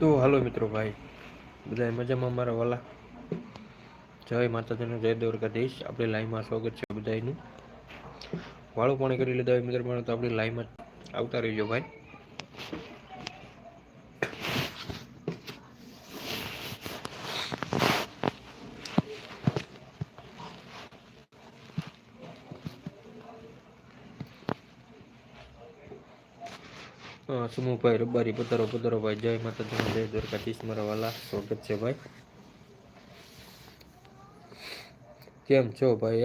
તો હાલો મિત્રો ભાઈ બધા મજામાં મારા વાલા. જય માતાજીનો જય દ્વારકાધીશ. આપણે લાઈવમાં સ્વાગત છે બધાનું વાળું પાણી કરી લીધા હોય મિત્રો તો આપણે લાઈવમાં આવતા રહીજો ભાઈ. અ, સુમુભાઈ રબારી પધારો પધારો ભાઈ. જય માતાજી જય દ્વારકાધીશ. મારા વાલા સ્વાગત છે ભાઈ. કેમ છો ભાઈ?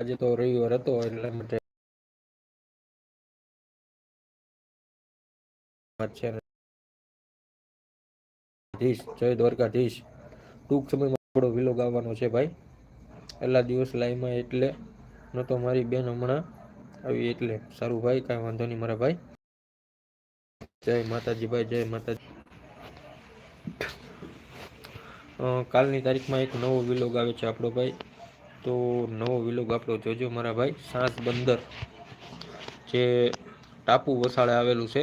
આજે તો રવિવાર હતો એટલા માટે જય દ્વારકાધીશ. ટૂંક સમયમાં થોડો વિલોગ આવવાનો છે ભાઈ. એટલા દિવસ લાઈવમાં એટલે ન તો મારી બેન હમણાં આવી એટલે સારું ભાઈ, કાંઈ વાંધો નહીં મારા ભાઈ. જય માતાજી ભાઈ, જય માતાજી. કાલની તારીખમાં એક નવો વિલોગ આવે છે આપણો ભાઈ. તો નવો વિલોગ આપણો જોજો મારા ભાઈ. સાંસ બંદર જે ટાપુ વસાળે આવેલું છે.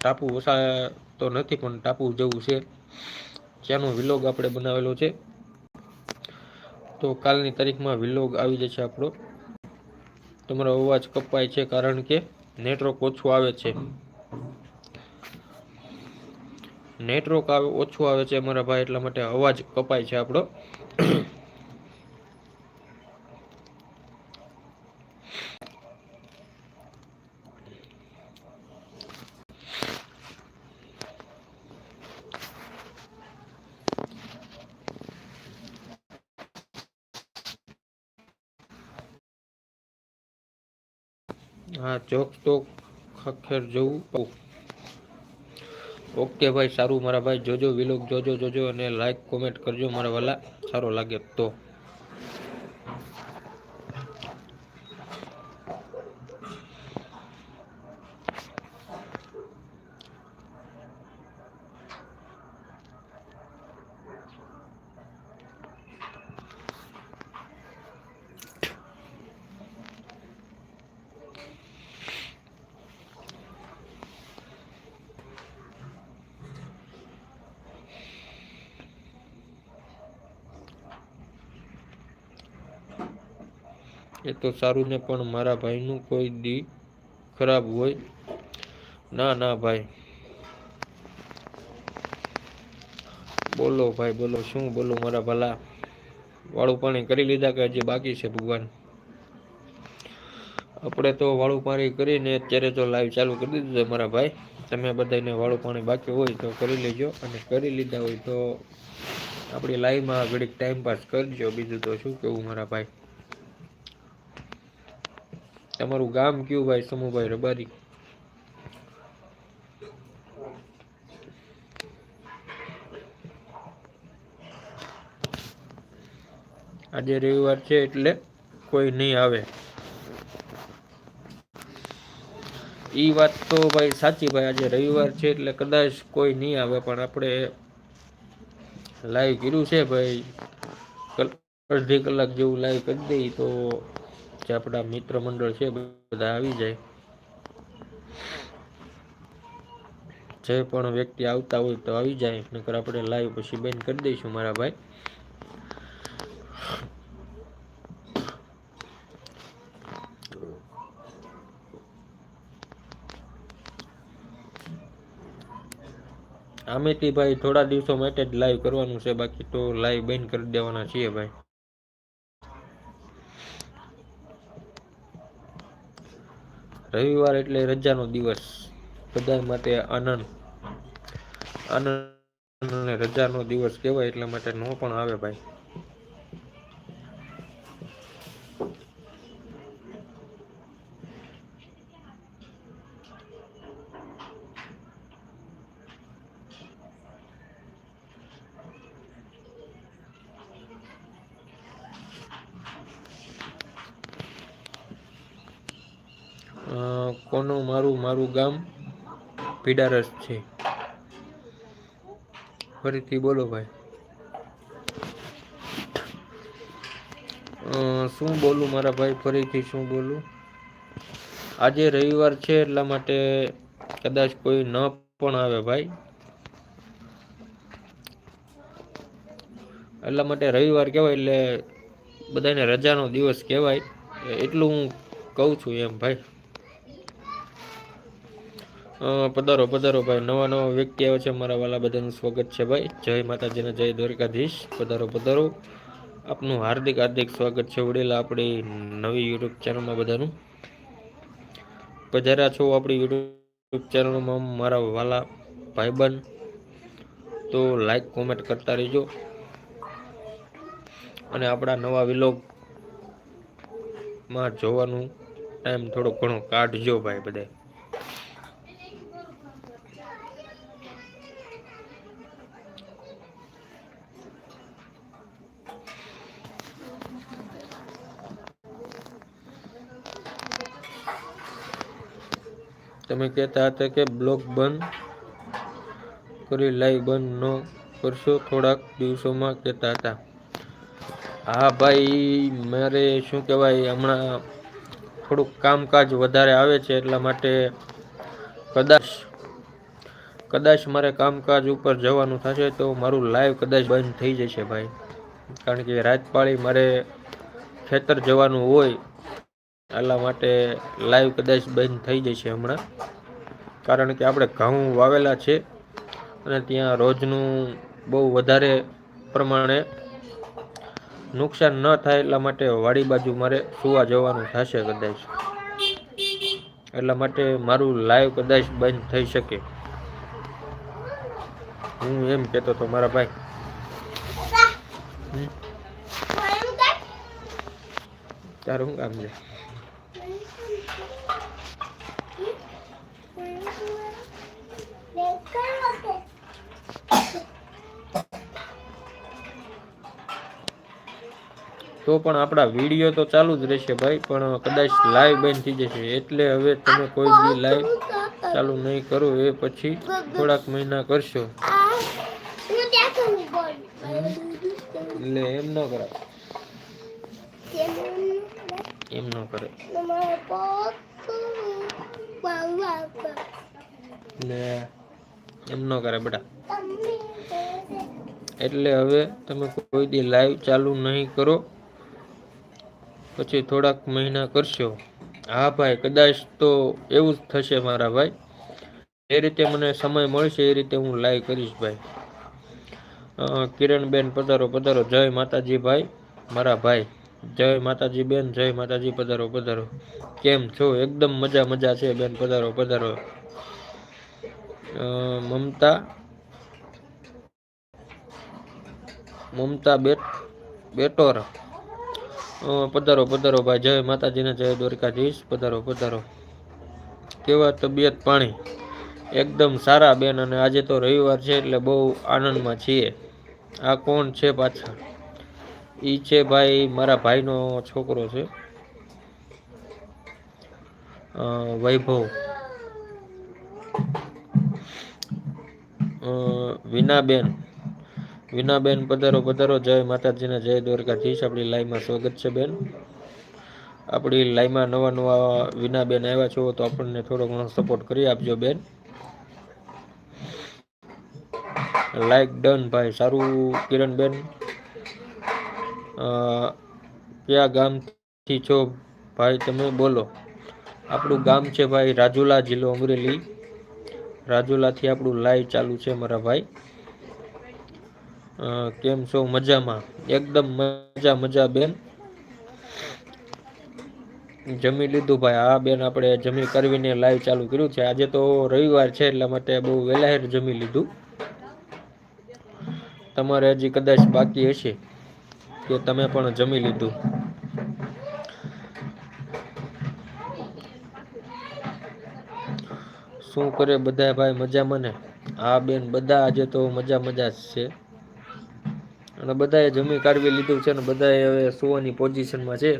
ટાપુ વસાળે તો નથી, પણ ટાપુ જેવું છે. ત્યાંનો વિલોગ આપણે બનાવેલો છે. તો કાલની તારીખમાં વિલોગ આવી જશે આપણો. તમારો અવાજ કપાય છે કારણ કે નેટવર્ક ઓછું આવે છે. નેટવર્ક આવે ઓછું આવે છે અમારા ભાઈ, એટલા માટે અવાજ કપાય છે આપણો હા ચોક તો ખખેર જવું. ઓકે ભાઈ, સારું. મારા ભાઈ, જોજો વિલોક જોજો જોજો અને લાઈક કોમેન્ટ કરજો. મારા વાલા, સારો લાગે તો. એ તો સારું ને, પણ મારા ભાઈનું કોઈ દી ખરાબ હોય. ના ના ભાઈ. બોલો ભાઈ, બોલો, શું બોલો મારા ભલા? વાળું પાણી કરી લીધા કે હજી બાકી છે ભગવાન? આપણે તો વાળું પાણી કરીને અત્યારે તો લાઈવ ચાલુ કરી દીધું છે મારા ભાઈ. તમે બધાને વાળું પાણી બાકી હોય તો કરી લેજો અને કરી લીધા હોય તો આપણી લાઈવમાં ઘડીક ટાઈમ પાસ કરજો. બીજું તો શું કેવું મારા ભાઈ? તમારું ગામ કયું ભાઈ? સમુભાઈ રબારી. આજે રવિવાર છે એટલે કોઈ નહીં આવે. ઈ વાત તો ભાઈ સાચી, ભાઈ આજે રવિવાર છે એટલે કદાચ કોઈ નહીં આવે, પણ આપણે લાઈવ કર્યું છે ભાઈ. અડધી કલાક જેવું લાઈવ કરી દઈ તો જે આપણા મિત્ર મંડળ છે બધા આવી જાય. જે પણ વ્યક્તિ આવતા હોય તો આવી જાય, નકર આપણે લાઈવ પછી બેન કરી દઈશું મારા ભાઈ. આમેથી થોડા દિવસો માટે જ લાઈવ કરવાનું છે, બાકી તો લાઈવ બંધ કરી દેવાના છીએ ભાઈ. રવિવાર એટલે રજાનો દિવસ. બધા માટે આનંદ. આનંદ રજાનો દિવસ કહેવાય એટલા માટે નો પણ આવે ભાઈ. કોનું? મારું મારું ગામ પીડારસ છે. ફરીથી બોલો ભાઈ. શું બોલું મારા ભાઈ? ફરીથી શું બોલું? આજે રવિવાર છે, એટલા માટે કદાચ કોઈ ન પણ આવે ભાઈ. એટલા માટે રવિવાર કહેવાય, એટલે બધાને રજાનો દિવસ કહેવાય. એટલું હું કહું છું એમ ભાઈ. પધારો પધારો ભાઈ. નવા નવા વ્યક્તિ આવે છે. મારા વાલા બધાનું સ્વાગત છે ભાઈ. જય માતાજીના જય દ્વારકાધીશ. પધારો પધારો. આપનું હાર્દિક હાર્દિક સ્વાગત છે વડેલા આપણી નવી યુટ્યુબ ચેનલમાં બધાનું. પધાર્યા છો આપણી યુટ્યુબ ચેનલમાં મારા વાલા ભાઈબંધ, તો લાઈક કોમેન્ટ કરતા રહેજો. અને આપણા નવા વિલોગમાં જોવાનું ટાઈમ થોડો ઘણો કાઢજો ભાઈ બધાય. તમે કહેતા હતા કે બ્લોગ બંધ કરી લાઈવ બંધ ન કરશો, થોડાક દિવસોમાં કહેતા હતા. હા ભાઈ, મારે શું કહેવાય, હમણાં થોડુંક કામકાજ વધારે આવે છે, એટલા માટે કદાચ કદાચ મારે કામકાજ ઉપર જવાનું થશે તો મારું લાઈવ કદાચ બંધ થઈ જશે ભાઈ. કારણ કે રાત પાળી મારે ખેતર જવાનું હોય એટલા માટે લાઈવ કદાચ બંધ થઈ જશે હમણાં. કારણ કે આપણે ઘઉં વાવેલા છે અને ત્યાં રોજનું બહુ વધારે પ્રમાણે નુકસાન ન થાય એટલા માટે વાડી બાજુ મારે સુવા જવાનું થશે કદાચ. એટલા માટે મારું લાઈવ કદાચ બંધ થઈ શકે. હું એમ કહેતો હતો મારા ભાઈ? તારું કામ છે. તો પણ આપણા વીડિયો તો ચાલુ જ રહેશે ભાઈ પણ કદાચ લાઈવ બંધ થઈ જશે. એટલે હવે તમે કોઈ બી લાઈવ ચાલુ નહીં કરો એ પછી થોડાક મહિના કરશો. એટલે એમ ન કરાય. એમ ન કરે એમ ન કરે બેટા. એટલે હવે તમે કોઈ દી લાઈવ ચાલુ નહીં કરો. પછી થોડાક મહિના કરશો. હા ભાઈ, કદાચ તો એવું જ થશે મારા ભાઈ. જે રીતે મને સમય મળશે એ રીતે હું લાઈવ કરીશ ભાઈ. કિરણબેન પધારો પધારો. જય માતાજી ભાઈ, મારા ભાઈ. જય માતાજી બેન જય માતાજી, પધારો પધારો. કેમ છો? એકદમ મજા મજા છે બેન, પધારો પધારો. મમતા. મમતા બેટ, બેટોર. પધારો પધારો ભાઈ. જય માતાજીને જય દ્વારકાધીશ. પધારો પધારો. કેવા તબિયત પાણી? એકદમ સારા બેન અને આજે તો રવિવાર છે એટલે બહુ આનંદમાં છીએ. આ કોણ છે પાછા? ઈ છે ભાઈ મારા ભાઈનો છોકરો છે. વૈભવ. વિના વિનાબેન. વિનાબેન પધારો પધારો. જય માતાજીને જય દ્વારકાધીશ. આપણી લાઈવમાં સ્વાગત છે, બેન. આપણી લાઈવમાં નવા નવા વિનાબેન આવ્યા છો તો આપણને થોડો ઘણો સપોર્ટ કરી આપજો, બેન. લાઈક ડન ભાઈ. સારું, કિરણબેન. કયા ગામથી છો? ભાઈ, તમે બોલો. આપણું ગામ છે, ભાઈ, રાજુલા જિલ્લો અમરેલી. રાજુલાથી આપણું લાઈવ ચાલુ છે, મારા ભાઈ. કેમ છો? મજામાં. એકદમ મજા મજા બેન. જમી લીધું ભાઈ. હા બેન આપણે જમી કરવીને લાઈવ ચાલુ કર્યું છે. આજે તો રવિવાર છે, એટલા માટે બહુ વહેલાહેર જમી લીધું. તમારે હજી કદાચ બાકી હશે કે તમે પણ જમી લીધું. શું કરે બધા ભાઈ? મજામાં ને હા બેન બધા આજે તો મજા મજા જ છે. અને બધાએ જમી કાઢવી લીધું છે અને બધાએ હવે સુવાની પોઝિશનમાં છે.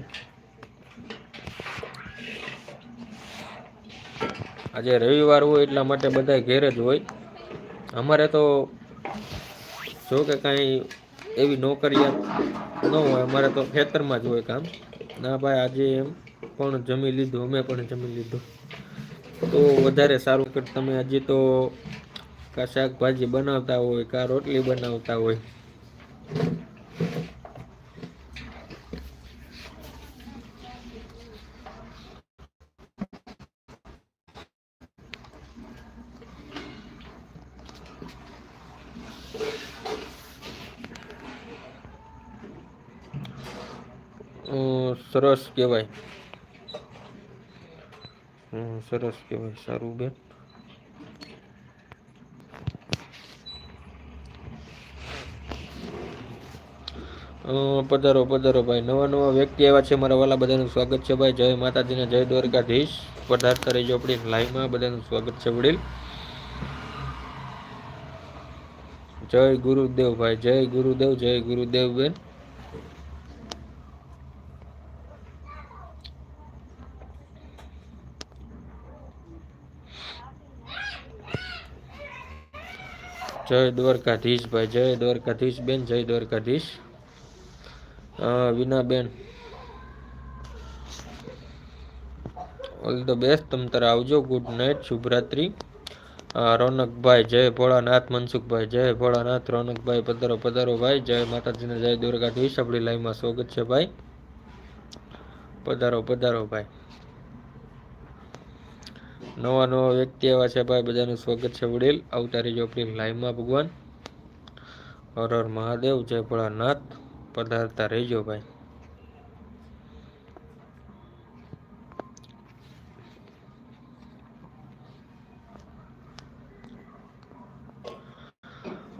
આજે રવિવાર હોય એટલા માટે બધા ઘેર જ હોય. અમારે તો જો કે કાંઈ એવી નોકરિયાત ન હોય, અમારે તો ખેતરમાં જ હોય કામ. ના ભાઈ, આજે એમ પણ જમી લીધું, અમે પણ જમી લીધું. તો વધારે સારું કે તમે હજી તો કાં શાકભાજી બનાવતા હોય, કાં રોટલી બનાવતા હોય. સરસ કહેવાય. સરસ કહેવાય, સારું બેન. પધારો પધારો ભાઈ. નવા નવા વ્યક્તિ આવ્યા છે મારા વાલા, બધાનું સ્વાગત છે ભાઈ. જય માતાજીને જય દ્વારકાધીશ. પધારતા રહેજો આપણી લાઈવમાં. બધાનું સ્વાગત છે વડીલ. જય ગુરુદેવ ભાઈ, જય ગુરુદેવ જય ગુરુદેવ બેન. જય દ્વારકાધીશ ભાઈ, જય દ્વારકાધીશ બેન, જય Dwarkadhish. Vinaben. All the best, તમ તારે આવજો. ગુડ નાઇટ, શુભરાત્રિ. રોનકભાઈ, જય ભોળાનાથ, મનસુખભાઈ, જય ભોળાનાથ, રોનકભાઈ, પધારો પધારો ભાઈ. જય માતાજીને જય દ્વારકાધીશ. આપણી લાઈવમાં સ્વાગત છે ભાઈ. પધારો પધારો ભાઈ. નવા નવા વ્યક્તિ આવ્યા છે ભાઈ, બધાનું સ્વાગત છે વડીલ. રહેજો આપણી લાઈવમાં, ભગવાન. હર હર મહાદેવ, જય ભોળાનાથ. પધારતા રહેજો ભાઈ.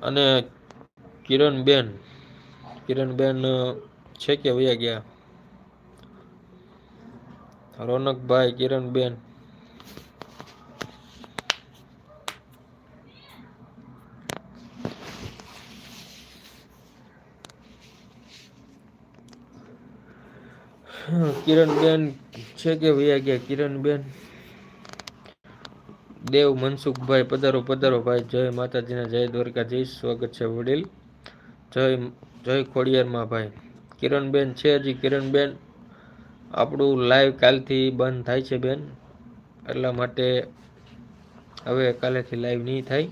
અને કિરણબેન કિરણબેન છે કે વયા ગયા? રોનકભાઈ, કિરણબેન. કિરણબેન છે કે વયા ગયા? કિરણબેન. દેવ મનસુખભાઈ, પધારો પધારો ભાઈ. જય માતાજીના, જય દ્વારકાધીશ સ્વાગત છે વડીલ. જય જય ખોડિયારમાં ભાઈ. કિરણબેન છે હજી? કિરણબેન, આપણું લાઈવ કાલથી બંધ થાય છે બેન. એટલા માટે હવે કાલેથી લાઈવ નહીં થાય.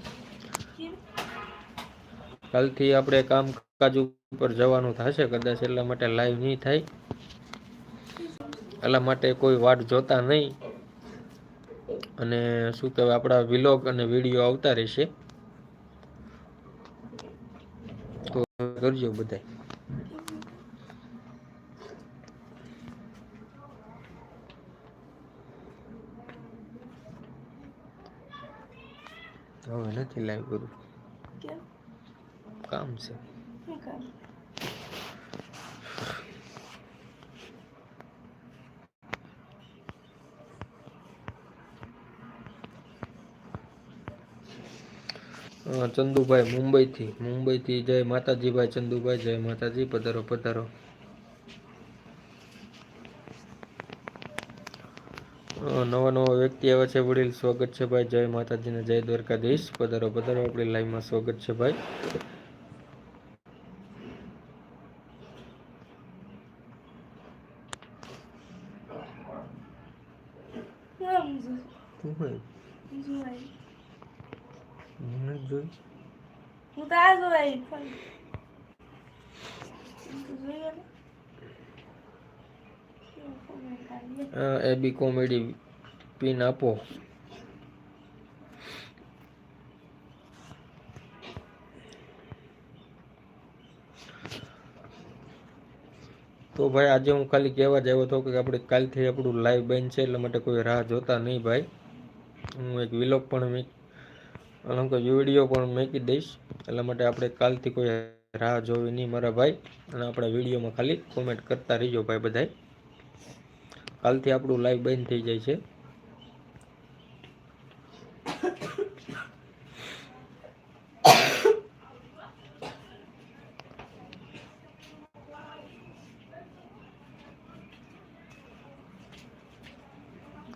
કાલથી આપણે કામકાજ ઉપર જવાનું થશે કદાચ, એટલા માટે લાઈવ નહીં થાય. એટલા માટે કોઈ વાટ જોતા નહીં. અને શું કહેવાય આપણા વિલોગ અને વીડિયો આવતા રહેશે. તો કરજો બધા હવે નથી લાઈવ કરું. કામ? છે. કામ? ચંદુભાઈ મુંબઈથી મુંબઈથી જય માતાજીભાઈ, ચંદુભાઈ જય માતાજી, પધારો પધારો. નવા નવા વ્યક્તિ આવે છે, વડીલ, સ્વાગત છે ભાઈ, જય માતાજીને જય દ્વારકાધીશ, પધારો પધારો, આપણી લાઈવમાં સ્વાગત છે ભાઈ આમ જો શું હોય? જોવાય મને જ જોઈ હું તો આ જોવાય પણ તું જોયો ને કેવો comment આવ્યો. અ, એ બી કોમેડી પિન આપો. તો ભાઈ, આજે હું ખાલી કહેવા જ આવ્યો હતો કે આપણે કાલથી આપણું લાઈવ બંધ છે એટલા માટે કોઈ રાહ જોતા નહીં ભાઈ. હું એક વિલોગ પણ મેક વીડિયો પણ મૂકી દઈશ. એટલા માટે આપણે કાલથી કોઈ રાહ જોવી નહીં મારા ભાઈ. અને આપણા વિડીયોમાં ખાલી કોમેન્ટ કરતા રહીજો ભાઈ બધાય. કાલથી આપણું લાઈવ બંધ થઈ જાય છે.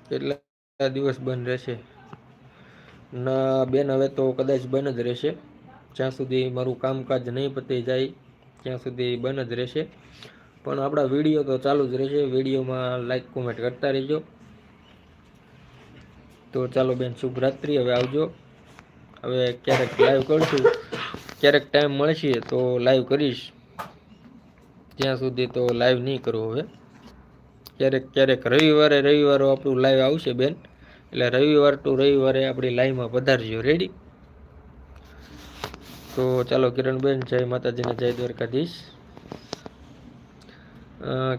કેટલા દિવસ બંધ રહેશે. ના, બેન, હવે તો કદાચ બંધ જ રહેશે. જ્યાં સુધી મારું કામકાજ નહીં પતી જાય, ત્યાં સુધી બંધ જ રહેશે. પણ આપણા વીડિયો તો ચાલુ જ રહેશે. વિડીયોમાં લાઈક કોમેન્ટ કરતા રહેજો. તો ચાલો બેન શુભ રાત્રિ હવે આવજો. હવે ક્યારેક લાઈવ કરશું. ક્યારેક ટાઈમ મળશે તો લાઈવ કરીશ. ત્યાં સુધી તો લાઈવ નહીં કરું હવે. ક્યારેક ક્યારેક રવિવારે રવિવારે આપણું લાઈવ આવશે બેન. એટલે રવિવાર ટુ રવિવારે આપણી લાઈવમાં પધારજો. રેડી તો ચાલો કિરણબેન, જય માતાજીને જય દ્વારકાધીશ.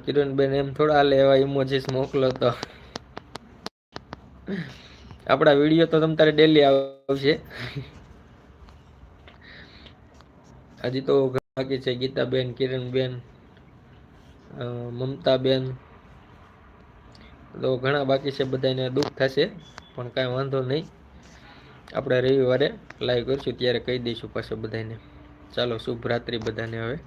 કિરણબેન, એમ થોડા હાલે એવા ઇમોજીસ મોકલો તો. આપણા વીડિયો તો તમ તારે ડેલી આવશે. હજી તો બાકી છે ગીતાબેન, કિરણબેન મમતાબેન. તો ઘણા બાકી છે બધાને દુઃખ થશે, પણ કાંઈ વાંધો નહીં. આપણે રવિવારે લાઈવ કરશું, ત્યારે કહી દઈશું પાછું બધાને. ચાલો, શુભ રાત્રિ બધાને હવે.